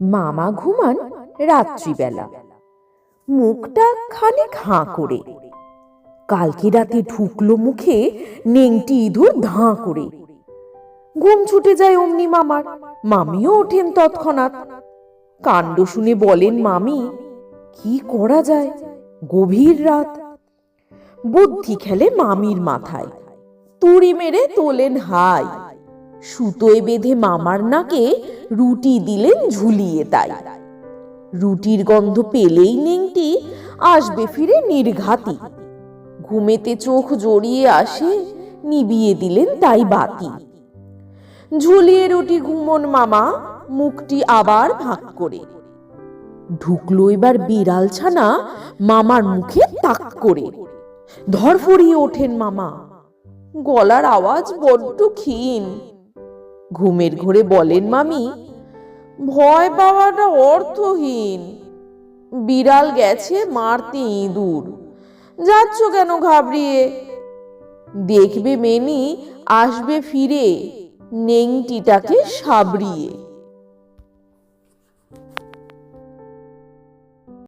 মামা ঘুমান রাত্রিবেলা। মুখটা খানিক হাঁ করে। কালকে রাতে ঢুকলো মুখে নেংটি ইঁদুর ধাঁ করে। ঘুম ছুটে যায় অমনি মামার। মামিও ওঠেন তৎক্ষণাৎ। কাণ্ড শুনে বলেন, মামি, কি করা যায়? গভীর রাত। বুদ্ধি খেলে মামির মাথায়। তুড়ি মেরে তোলেন হাই সুতোয় বেঁধে মামার নাকে রুটি দিলেন ঝুলিয়ে তাই। রুটির গন্ধ পেলেই নেংটি আসবে ফিরে নির্ঘাতি। ঘুমেতে চোখ জড়িয়ে আসে, নিবিয়ে দিলেন তাই বাতি। ঝুলিয়ে রুটি ঘুমন মামা, মুখটি আবার ভাগ করে। ঢুকলো এবার বিড়াল ছানা মামার মুখে তাক করে। ধরফরিয়ে ওঠেন মামা। গলার আওয়াজ বড্ড ক্ষীণ। ঘুমের ঘোরে বলেন, মামি, ভয় পাওয়াটা অর্থহীন। বিড়াল গেছে মারতে ইঁদুর। যাচ্ছ কেন ঘাবড়িয়ে? দেখবে মেনি, আসবে ফিরে, নেংটিটাকে সাবড়িয়ে।